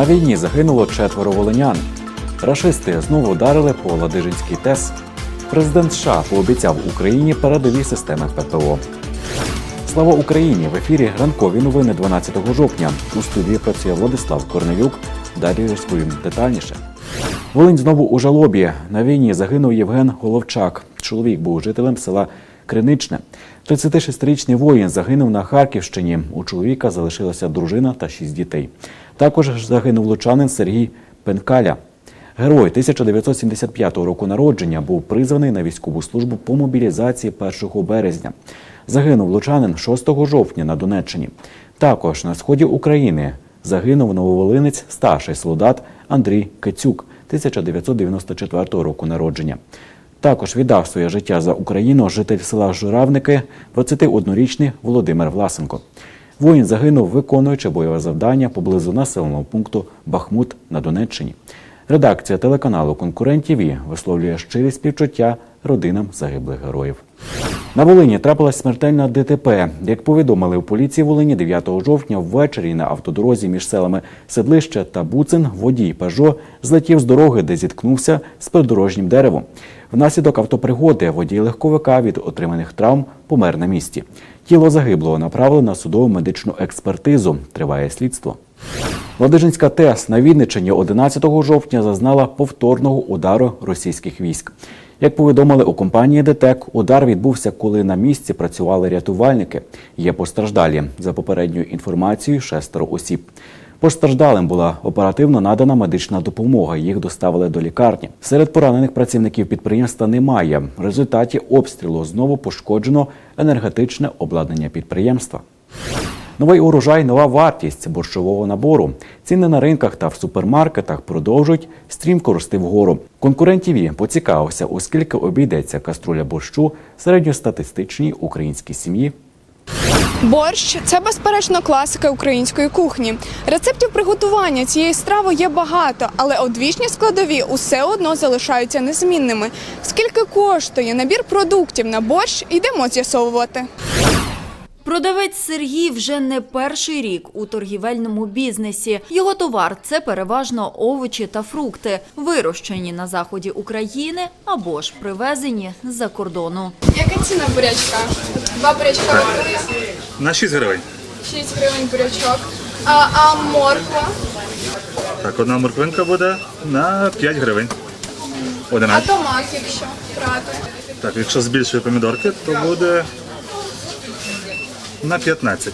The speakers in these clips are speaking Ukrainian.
На війні загинуло четверо волинян. Рашисти знову ударили по Ладижинський ТЕС. Президент США пообіцяв Україні передові системи ППО. Слава Україні! В ефірі ранкові новини 12 жовтня. У студії працює Владислав Корнелюк. Далі розповім детальніше. Волинь знову у жалобі. На війні загинув Євген Головчак. Чоловік був жителем села Криничне. 36-річний воїн загинув на Харківщині. У чоловіка залишилася дружина та шість дітей. Також загинув лучанин Сергій Пенкаля. Герой 1975 року народження був призваний на військову службу по мобілізації 1 березня. Загинув лучанин 6 жовтня на Донеччині. Також на сході України загинув нововолинець старший солдат Андрій Кицюк 1994 року народження. Також віддав своє життя за Україну житель села Журавники 21-річний Володимир Власенко. Воїн загинув, виконуючи бойове завдання поблизу населеного пункту Бахмут на Донеччині. Редакція телеканалу Конкурент ТІВІ висловлює щирі співчуття родинам загиблих героїв. На Волині трапилась смертельна ДТП. Як повідомили у поліції Волині 9 жовтня ввечері на автодорозі між селами Седлище та Буцин водій Пежо злетів з дороги, де зіткнувся з придорожнім деревом. Внаслідок автопригоди водій легковика від отриманих травм помер на місці. Тіло загиблого направили на судову медичну експертизу. Триває слідство. Ладижинська ТЕС на Вінниччині 11 жовтня зазнала повторного удару російських військ. Як повідомили у компанії ДТЕК, удар відбувся, коли на місці працювали рятувальники. Є постраждалі. За попередньою інформацією, шестеро осіб. Постраждалим була оперативно надана медична допомога. Їх доставили до лікарні. Серед поранених працівників підприємства немає. В результаті обстрілу знову пошкоджено енергетичне обладнання підприємства. Новий урожай нова вартість борщового набору. Ціни на ринках та в супермаркетах продовжують стрімко рости вгору. Конкурент ТІВІ поцікавився, у скільки обійдеться каструля борщу середньостатистичній українській сім'ї. Борщ це безперечно класика української кухні. Рецептів приготування цієї страви є багато, але одвічні складові усе одно залишаються незмінними. Скільки коштує набір продуктів на борщ, йдемо з'ясовувати. Продавець Сергій вже не перший рік у торгівельному бізнесі. Його товар це переважно овочі та фрукти, вирощені на заході України або ж привезені з-за кордону. Яка ціна бурячка? Два бурячка На 6 гривень. 6 гривень бурячок. А, а морква? Так, одна морквинка буде на 5 гривень. А 11. томат, якщо брати? Так, якщо з більшої помідорки, то буде на 15.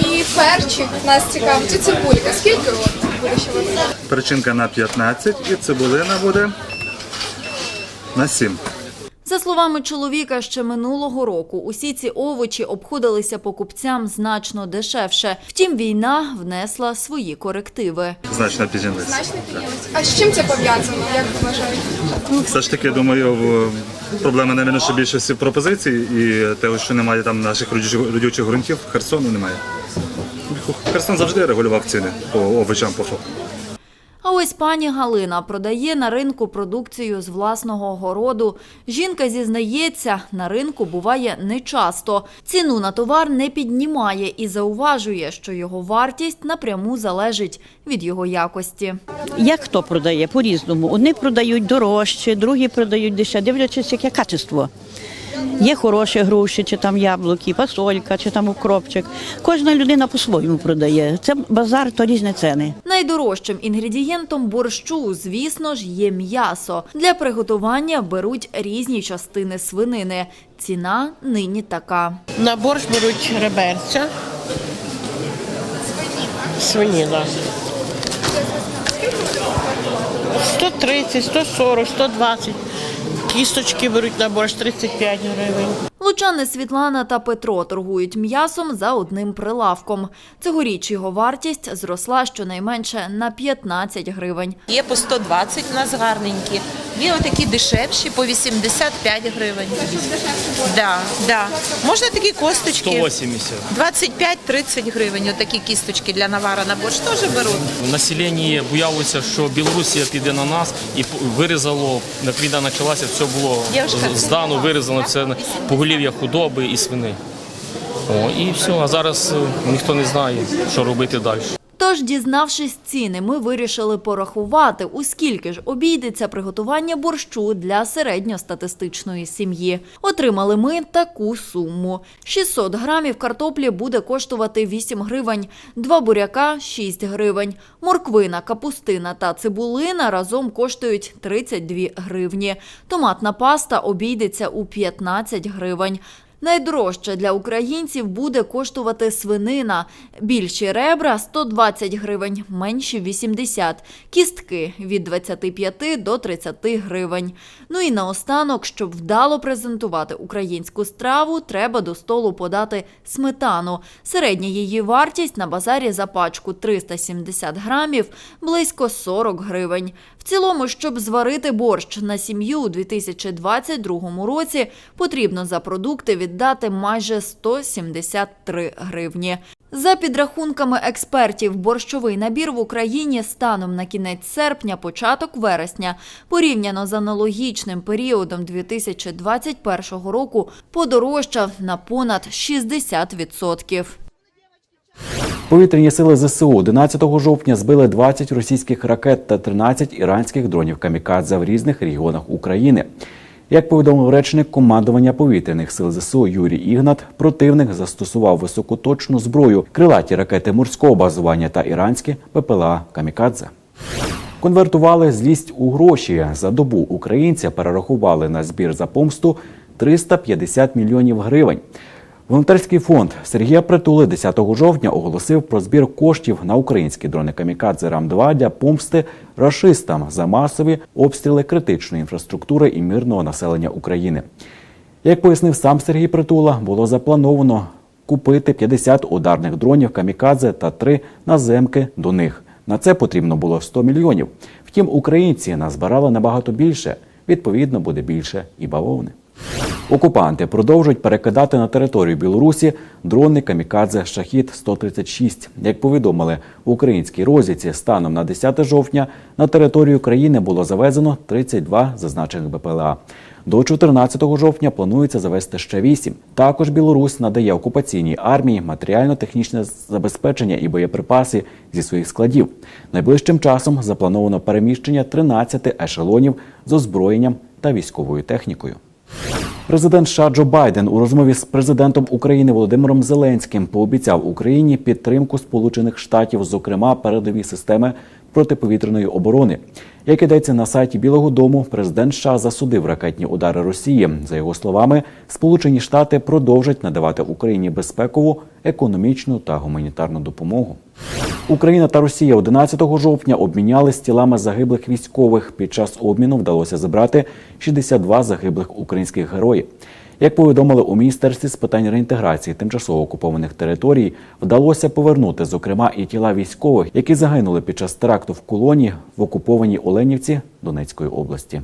І перчик нас цікавить. І цибулька. Скільки от буде ще вартувати? Перчинка на 15 і цибулина буде на 7. За словами чоловіка, ще минулого року усі ці овочі обходилися покупцям значно дешевше. Втім, війна внесла свої корективи. Значно піднялися. Значно піднялось. А з чим це пов'язано? Як ви вважаєте? Ну, все ж таки, думаю, в- проблема найменше більшості пропозицій і того, що немає там наших родючих ґрунтів, Херсону немає. Херсон завжди регулював ціни по овочам по факту. А ось пані Галина продає на ринку продукцію з власного городу. Жінка зізнається, на ринку буває нечасто. Ціну на товар не піднімає і зауважує, що його вартість напряму залежить від його якості. Як хто продає по-різному. Одні продають дорожче, другі продають дешевше, дивлячись, яке качество. Є хороші груші, чи там яблуки, фасолька, чи там укропчик. Кожна людина по-своєму продає. Це базар, то різні ціни. Найдорожчим інгредієнтом борщу, звісно ж, є м'ясо. Для приготування беруть різні частини свинини. Ціна нині така. На борщ беруть реберця. Свиніна. 130, 140, 120. Кісточки беруть на борщ 35 гривень. Лучани Світлана та Петро торгують м'ясом за одним прилавком. Цьогоріч його вартість зросла щонайменше на 15 гривень. Є по 120 у нас гарненькі. Є отакі дешевші по 85 гривень. Да, да. Можна такі косточки 180. 25-30 гривень. Отакі кісточки для навара на борщ теж беруть. Населення боялося, що Білорусія піде на нас і вирізало, як війна почалася, все було здано, вирізано, це поголів'я худоби і свини. О, і все, а зараз е, ніхто не знає, що робити далі. Тож дізнавшись ціни, ми вирішили порахувати, у скільки ж обійдеться приготування борщу для середньостатистичної сім'ї. Отримали ми таку суму: 600 грамів картоплі буде коштувати 8 гривень, два буряка 6 гривень, морквина, капустина та цибулина разом коштують 32 гривні. Томатна паста обійдеться у 15 гривень. Найдорожче для українців буде коштувати свинина. Більші ребра 120 гривень, менші 80. Кістки від 25 до 30 гривень. Ну і наостанок, щоб вдало презентувати українську страву, треба до столу подати сметану. Середня її вартість на базарі за пачку 370 грамів близько 40 гривень. Цілому, щоб зварити борщ на сім'ю у 2022 році, потрібно за продукти віддати майже 173 гривні. За підрахунками експертів, борщовий набір в Україні станом на кінець серпня, початок вересня, порівняно з аналогічним періодом 2021 року, подорожчав на понад 60%. Повітряні сили ЗСУ 11 жовтня збили 20 російських ракет та 13 іранських дронів камікадзе в різних регіонах України. Як повідомив речник командування повітряних сил ЗСУ Юрій Ігнат, противник застосував високоточну зброю, крилаті ракети морського базування та іранські ППЛА камікадзе. Конвертували злість у гроші. За добу українця перерахували на збір за помсту 350 мільйонів гривень. Волонтерський фонд Сергія Притули 10 жовтня оголосив про збір коштів на українські дрони камікадзе Рам-2 для помсти рашистам за масові обстріли критичної інфраструктури і мирного населення України. Як пояснив сам Сергій Притула, було заплановано купити 50 ударних дронів камікадзе та 3 наземки до них. На це потрібно було 100 мільйонів. Втім, українці назбирали набагато більше. Відповідно, буде більше і бавовни. Окупанти продовжують перекидати на територію Білорусі дрони камікадзе Шахід 136 Як повідомили в українській розвідці, станом на 10 жовтня на територію країни було завезено 32 зазначених БПЛА. До 14 жовтня планується завести ще 8. Також Білорусь надає окупаційній армії матеріально-технічне забезпечення і боєприпаси зі своїх складів. Найближчим часом заплановано переміщення 13 ешелонів з озброєнням та військовою технікою. Президент США Джо Байден у розмові з президентом України Володимиром Зеленським пообіцяв Україні підтримку Сполучених Штатів, зокрема передові системи протиповітряної оборони. Як ідеться на сайті Білого Дому, президент США засудив ракетні удари Росії. За його словами, Сполучені Штати продовжать надавати Україні безпекову, економічну та гуманітарну допомогу. Україна та Росія 11 жовтня обмінялись тілами загиблих військових. Під час обміну вдалося забрати 62 загиблих українських героїв. Як повідомили у міністерстві з питань реінтеграції тимчасово окупованих територій, вдалося повернути, зокрема, і тіла військових, які загинули під час теракту в колоні в окупованій Оленівці Донецької області.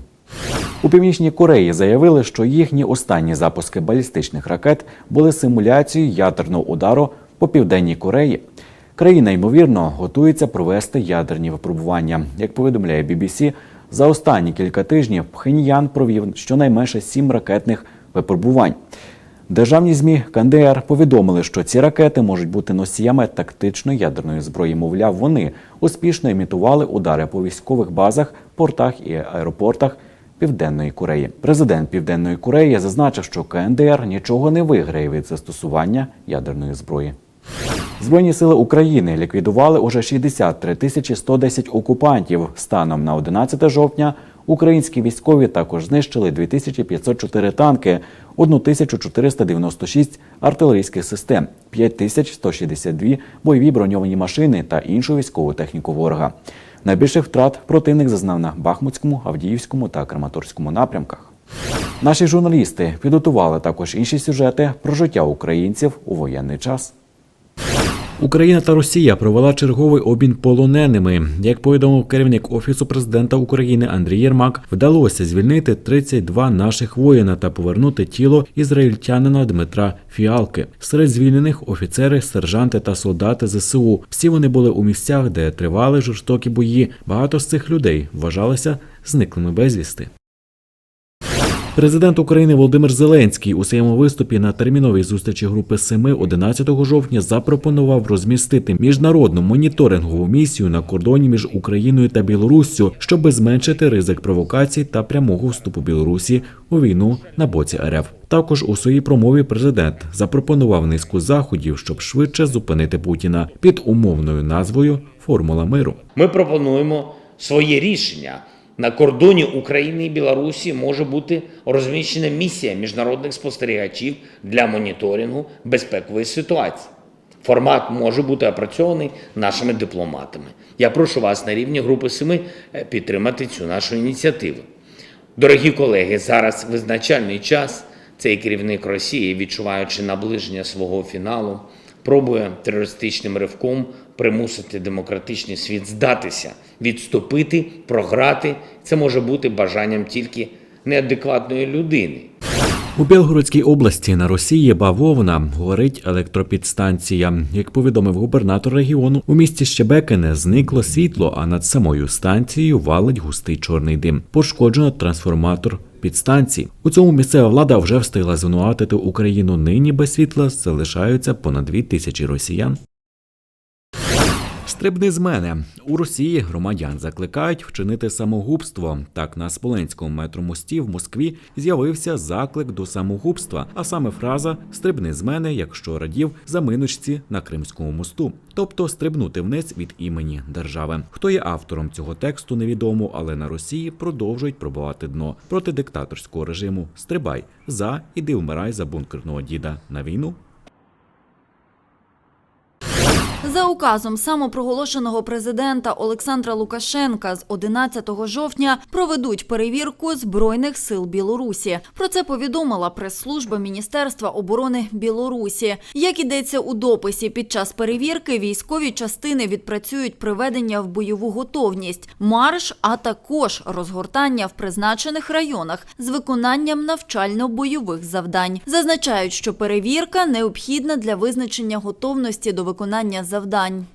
У північній Кореї заявили, що їхні останні запуски балістичних ракет були симуляцією ядерного удару по південній Кореї. Країна ймовірно готується провести ядерні випробування. Як повідомляє BBC, за останні кілька тижнів Пхеньян провів щонайменше сім ракетних випробувань. Державні змі КНДР повідомили, що ці ракети можуть бути носіями тактичної ядерної зброї. Мовляв, вони успішно імітували удари по військових базах, портах і аеропортах Південної Кореї. Президент Південної Кореї зазначив, що КНДР нічого не виграє від застосування ядерної зброї. Збройні сили України ліквідували уже 63 тисячі 110 окупантів. Станом на 11 жовтня українські військові також знищили 2504 танки, 1496 артилерійських систем, 5162 бойові броньовані машини та іншу військову техніку ворога. Найбільших втрат противник зазнав на Бахмутському, Авдіївському та Краматорському напрямках. Наші журналісти підготували також інші сюжети про життя українців у воєнний час. Україна та Росія провела черговий обмін полоненими. Як повідомив керівник офісу президента України Андрій Єрмак, вдалося звільнити 32 наших воїна та повернути тіло ізраїльтянина Дмитра Фіалки. Серед звільнених офіцери, сержанти та солдати ЗСУ. Всі вони були у місцях, де тривали жорстокі бої. Багато з цих людей вважалися зниклими безвісти. Президент України Володимир Зеленський у своєму виступі на терміновій зустрічі групи Семи 11 жовтня запропонував розмістити міжнародну моніторингову місію на кордоні між Україною та Білоруссю, щоб зменшити ризик провокацій та прямого вступу Білорусі у війну на боці РФ. Також у своїй промові президент запропонував низку заходів, щоб швидше зупинити Путіна під умовною назвою Формула миру. Ми пропонуємо своє рішення. На кордоні України і Білорусі може бути розміщена місія міжнародних спостерігачів для моніторингу безпекової ситуації. Формат може бути опрацьований нашими дипломатами. Я прошу вас на рівні Групи Семи е, підтримати цю нашу ініціативу. Дорогі колеги, зараз визначальний час. Цей керівник Росії, відчуваючи наближення свого фіналу, пробує терористичним ривком примусити демократичний світ здатися, відступити, програти. Це може бути бажанням тільки неадекватної людини. У Білгородській області на Росії бавовна горить електропідстанція. Як повідомив губернатор регіону, у місті Щебекине зникло світло, а над самою станцією валить густий чорний дим. Пошкоджено трансформатор підстанції. У цьому місцева влада вже встигла звинуватити Україну. Нині без світла залишаються понад дві тисячі росіян. Стрибни з мене у Росії громадян закликають вчинити самогубство. Так на Смоленському метромості в Москві з'явився заклик до самогубства, а саме фраза Стрибни з мене, якщо радів за минучці на Кримському мосту, тобто стрибнути вниз від імені держави. Хто є автором цього тексту, невідомо, але на Росії продовжують пробувати дно проти диктаторського режиму. Стрибай за іди вмирай за бункерного діда на війну. За указом самопроголошеного президента Олександра Лукашенка з 11 жовтня проведуть перевірку збройних сил Білорусі. Про це повідомила прес-служба Міністерства оборони Білорусі. Як ідеться у дописі, під час перевірки військові частини відпрацюють приведення в бойову готовність, марш, а також розгортання в призначених районах з виконанням навчально-бойових завдань. Зазначають, що перевірка необхідна для визначення готовності до виконання завдань.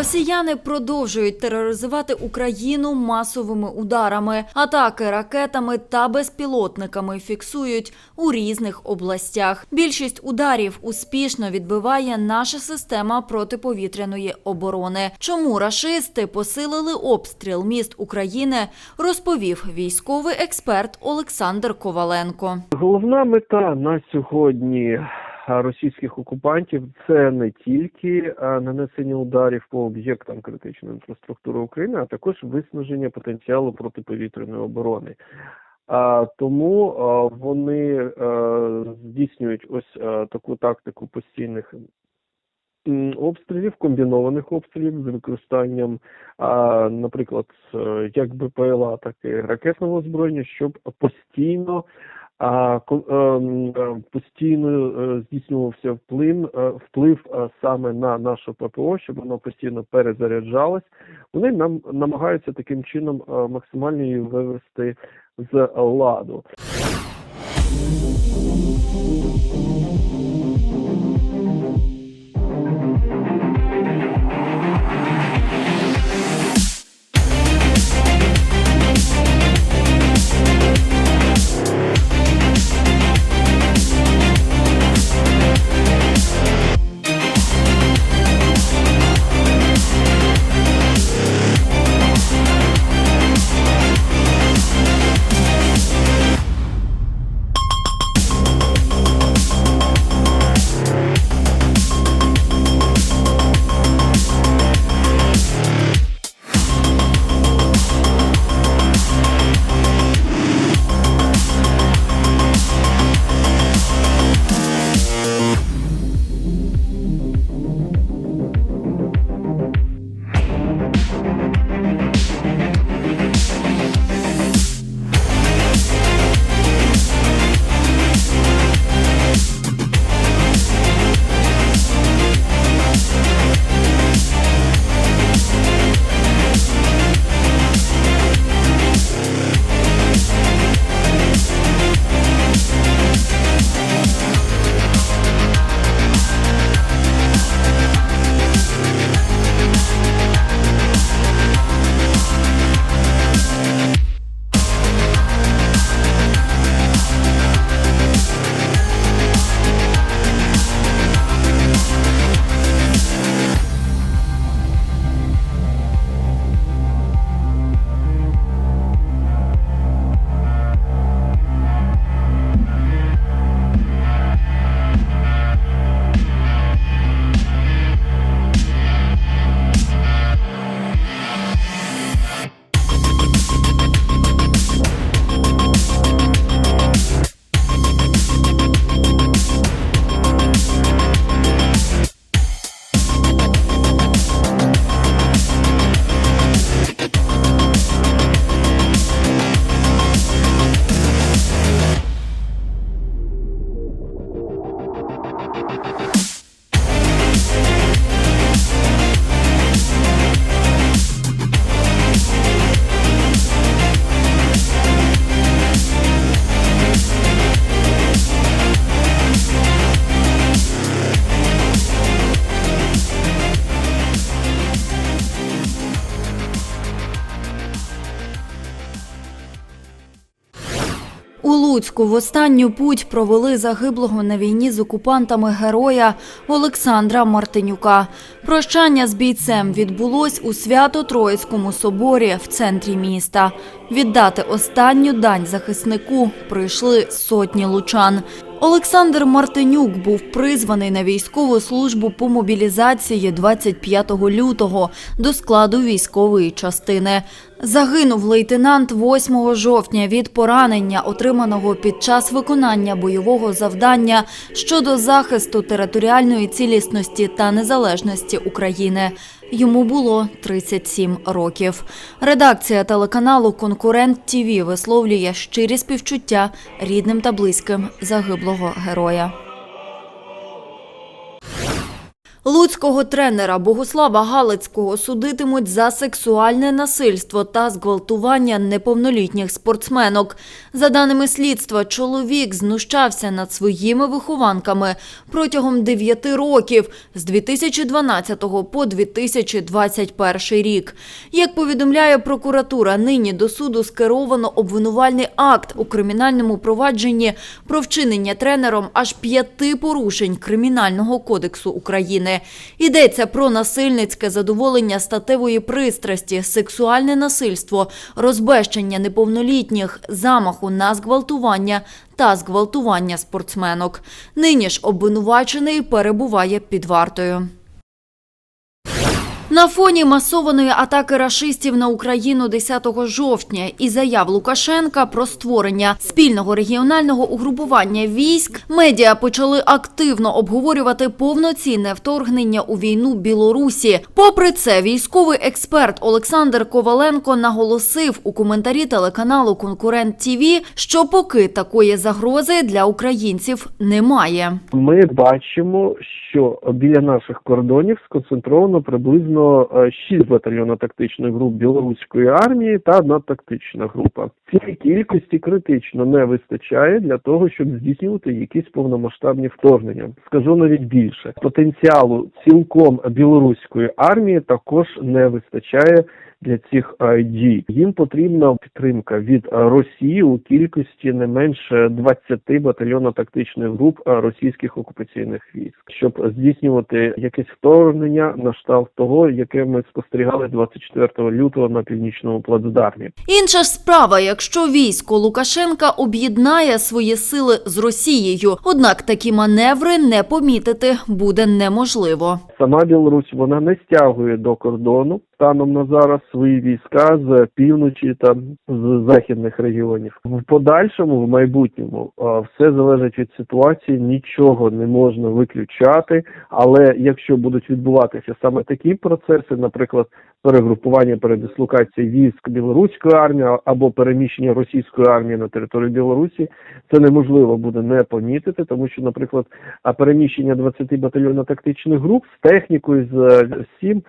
Росіяни продовжують тероризувати Україну масовими ударами. Атаки ракетами та безпілотниками фіксують у різних областях. Більшість ударів успішно відбиває наша система протиповітряної оборони. Чому рашисти посилили обстріл міст України, розповів військовий експерт Олександр Коваленко. Головна мета на сьогодні російських окупантів це не тільки нанесення ударів по об'єктам критичної інфраструктури України, а також виснаження потенціалу протиповітряної оборони. А, тому вони здійснюють ось таку тактику постійних обстрілів, комбінованих обстрілів з використанням, наприклад, як БПЛА, так і ракетного озброєння, щоб постійно а ем, е, постійно е, здійснювався вплив, е, вплив е, саме на наше ППО, щоб воно постійно перезаряджалось. Вони нам намагаються таким чином максимально її вивести з ладу. У Луцьку в останню путь провели загиблого на війні з окупантами героя Олександра Мартинюка. Прощання з бійцем відбулось у Свято-Троїцькому соборі в центрі міста. Віддати останню дань захиснику прийшли сотні лучан. Олександр Мартинюк був призваний на військову службу по мобілізації 25 лютого до складу військової частини. Загинув лейтенант 8 жовтня від поранення, отриманого під час виконання бойового завдання щодо захисту територіальної цілісності та незалежності України. Йому було 37 років. Редакція телеканалу Конкурент ТІВІ висловлює щирі співчуття рідним та близьким загиблого героя. Луцького тренера Богослава Галицького судитимуть за сексуальне насильство та зґвалтування неповнолітніх спортсменок. За даними слідства, чоловік знущався над своїми вихованками протягом 9 років з 2012 по 2021 рік. Як повідомляє прокуратура, нині до суду скеровано обвинувальний акт у кримінальному провадженні про вчинення тренером аж п'яти порушень Кримінального кодексу України. Йдеться про насильницьке задоволення статевої пристрасті, сексуальне насильство, розбещення неповнолітніх, замаху на зґвалтування та зґвалтування спортсменок. Нині ж обвинувачений перебуває під вартою. На фоні масованої атаки рашистів на Україну 10 жовтня і заяв Лукашенка про створення спільного регіонального угрупування військ, медіа почали активно обговорювати повноцінне вторгнення у війну Білорусі. Попри це, військовий експерт Олександр Коваленко наголосив у коментарі телеканалу Конкурент ТІВІ, що поки такої загрози для українців немає. Ми бачимо, що біля наших кордонів сконцентровано приблизно е, шість батальйонно-тактичних груп білоруської армії та одна тактична група. Цієї кількості критично не вистачає для того, щоб здійснювати якісь повномасштабні вторгнення. Скажу навіть більше потенціалу цілком білоруської армії також не вистачає для цих дій. Їм потрібна підтримка від Росії у кількості не менше 20 батальйонно-тактичних груп е, російських окупаційних військ, щоб здійснювати якесь вторгнення на штаб того, яке ми спостерігали 24 лютого на північному плацдармі. Інша ж справа, якщо військо Лукашенка об'єднає свої сили з Росією, однак такі маневри не помітити буде неможливо. Сама Білорусь вона не стягує до кордону станом на зараз свої війська з півночі та з західних регіонів. В подальшому, в майбутньому, все залежить від ситуації, нічого не можна виключати. Але якщо будуть відбуватися саме такі процеси, наприклад, перегрупування передислокації військ білоруської армії або переміщення російської армії на територію Білорусі, це неможливо буде не помітити, тому що, наприклад, переміщення 20 батальйонно-тактичних груп з технікою з всім,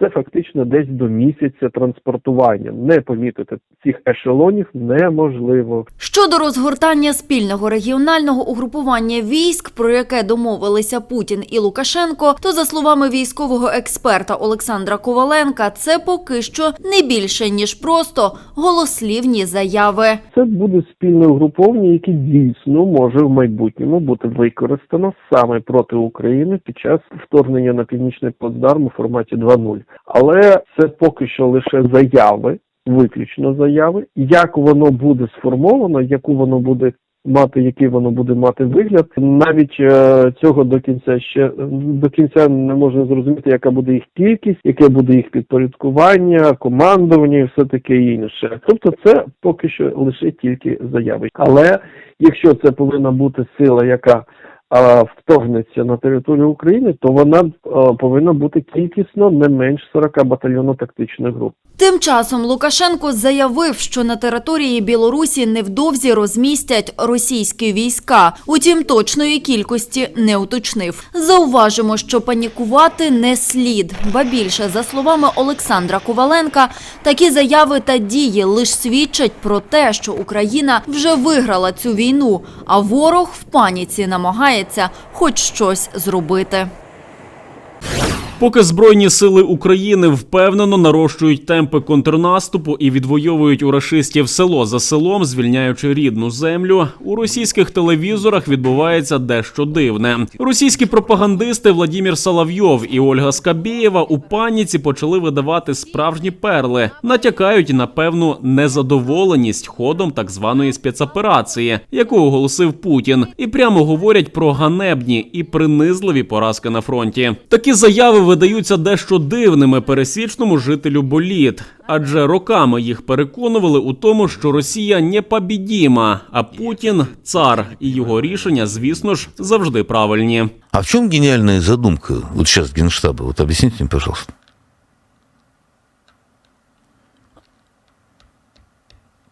це фактично десь до місяця транспортування. Не помітити цих ешелонів неможливо. Щодо розгортання спільного регіонального угрупування військ, про яке домовилися Путін і Лукашенко, то за словами військового експерта Олександра Коваленка, це поки що не більше ніж просто голослівні заяви. Це буде спільне угруповання, яке дійсно може в майбутньому бути використано саме проти України під час вторгнення на північний плацдарм у форматі 2.0. Але це поки що лише заяви, виключно заяви. Як воно буде сформовано, яку воно буде мати, який воно буде мати вигляд, навіть е, цього до кінця ще до кінця не можна зрозуміти, яка буде їх кількість, яке буде їх підпорядкування, командування і все таке інше. Тобто, це поки що лише тільки заяви. Але якщо це повинна бути сила, яка вторгнеться на територію України, то вона повинна бути кількісно не менш 40 батальйонно-тактичних груп. Тим часом Лукашенко заявив, що на території Білорусі невдовзі розмістять російські війська. Утім, точної кількості не уточнив. Зауважимо, що панікувати не слід. Ба більше, за словами Олександра Коваленка, такі заяви та дії лише свідчать про те, що Україна вже виграла цю війну, а ворог в паніці намагається хоч щось зробити. Поки збройні сили України впевнено нарощують темпи контрнаступу і відвоюють у рашистів село за селом, звільняючи рідну землю, у російських телевізорах відбувається дещо дивне. Російські пропагандисти Владімір Соловйов і Ольга Скабєєва у паніці почали видавати справжні перли, натякають на певну незадоволеність ходом так званої спецоперації, яку оголосив Путін, і прямо говорять про ганебні і принизливі поразки на фронті. Такі заяви видаються дещо дивними пересічному жителю боліт, адже роками їх переконували у тому, що Росія непобідіма, а Путін цар, і його рішення, звісно ж, завжди правильні. А в чем гениальная задумка вот сейчас Генштаба? Вот объясните мне, пожалуйста.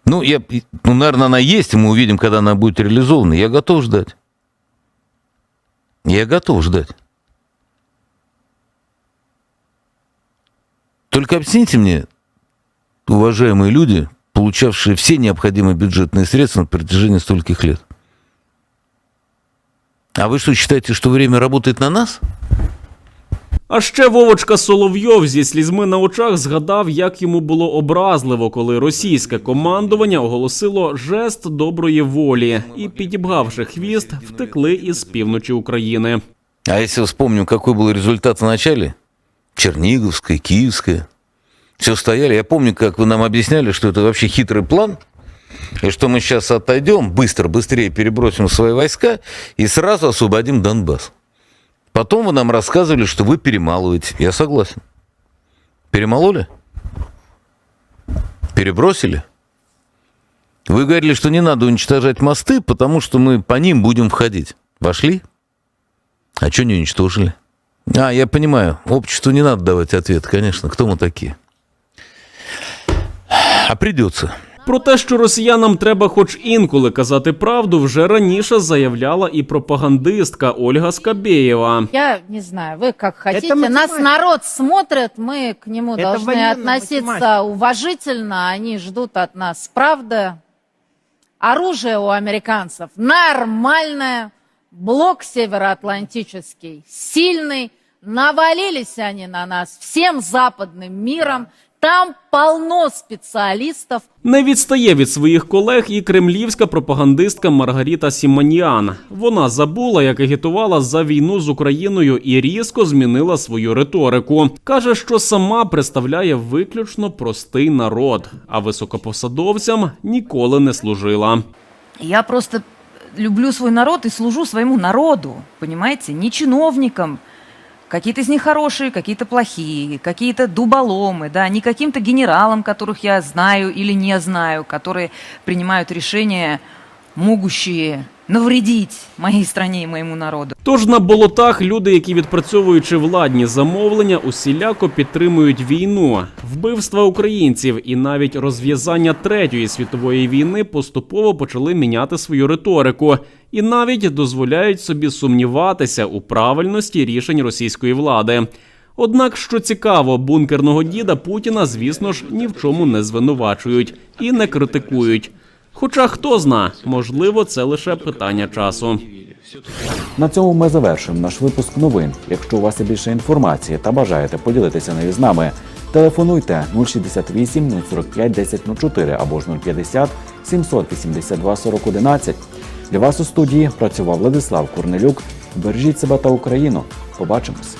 Ну, я, ну, наверное, она есть, мы увидим, когда она будет реализована. Я готов ждать. Я готов ждать. Только объясните мне, уважаемые люди, получавшие все необходимые бюджетные средства на протяжении стольких лет. А вы что, считаете, что время работает на нас? А ще Вовочка Соловйов зі слізьми на очах згадав, як йому було образливо, коли російське командування оголосило жест доброї волі і, підібгавши хвіст, втекли із півночі України. А если вспомним, какой был результат в начале? Черниговская, Киевская. Все стояли. Я помню, как вы нам объясняли, что это вообще хитрый план, и что мы сейчас отойдем, быстро, быстрее перебросим свои войска и сразу освободим Донбасс. Потом вы нам рассказывали, что вы перемалываете. Я согласен. Перемололи? Перебросили? Вы говорили, что не надо уничтожать мосты, потому что мы по ним будем входить. Вошли? А что не уничтожили? А, я понимаю, обществу не надо давать ответ, конечно. Кто мы такие? А придется. Про те, що росіянам треба хоч інколи казати правду, вже раніше заявляла і пропагандистка Ольга Скабєєва. Я не знаю, вы как хотите. математика. Нас народ смотрит, мы к нему Это должны военная относиться математика. уважительно. Они ждут от нас правды. Оружие у американцев нормальное. Блок североатлантический сильный. Навалились они на нас всем западным миром. Там полно специалистов, Не відстає від своїх колег і кремлівська пропагандистка Маргаріта Сіманіан. Вона забула, як агітувала за війну з Україною і різко змінила свою риторику. каже, що сама представляє виключно простий народ, а високопосадовцям ніколи не служила. Я просто люблю свой народ и служу своему народу, понимаете, не чиновникам. Какие-то из них хорошие, какие-то плохие, какие-то дуболомы, да, не каким-то генералам, которых я знаю или не знаю, которые принимают решения, могущие навредить моей стране и моему народу. Тож на болотах люди, які відпрацьовуючи владні замовлення, усіляко підтримують війну, вбивства українців і навіть розв'язання третьої світової війни поступово почали міняти свою риторику і навіть дозволяють собі сумніватися у правильності рішень російської влади. Однак, що цікаво, бункерного діда Путіна, звісно ж, ні в чому не звинувачують і не критикують. Хоча хто зна, можливо, це лише питання часу. На цьому ми завершуємо наш випуск новин. Якщо у вас є більше інформації та бажаєте поділитися нею з нами, телефонуйте 068 045 1004 або ж 050 782 4011. Для вас у студії працював Владислав Корнелюк. Бережіть себе та Україну. Побачимось.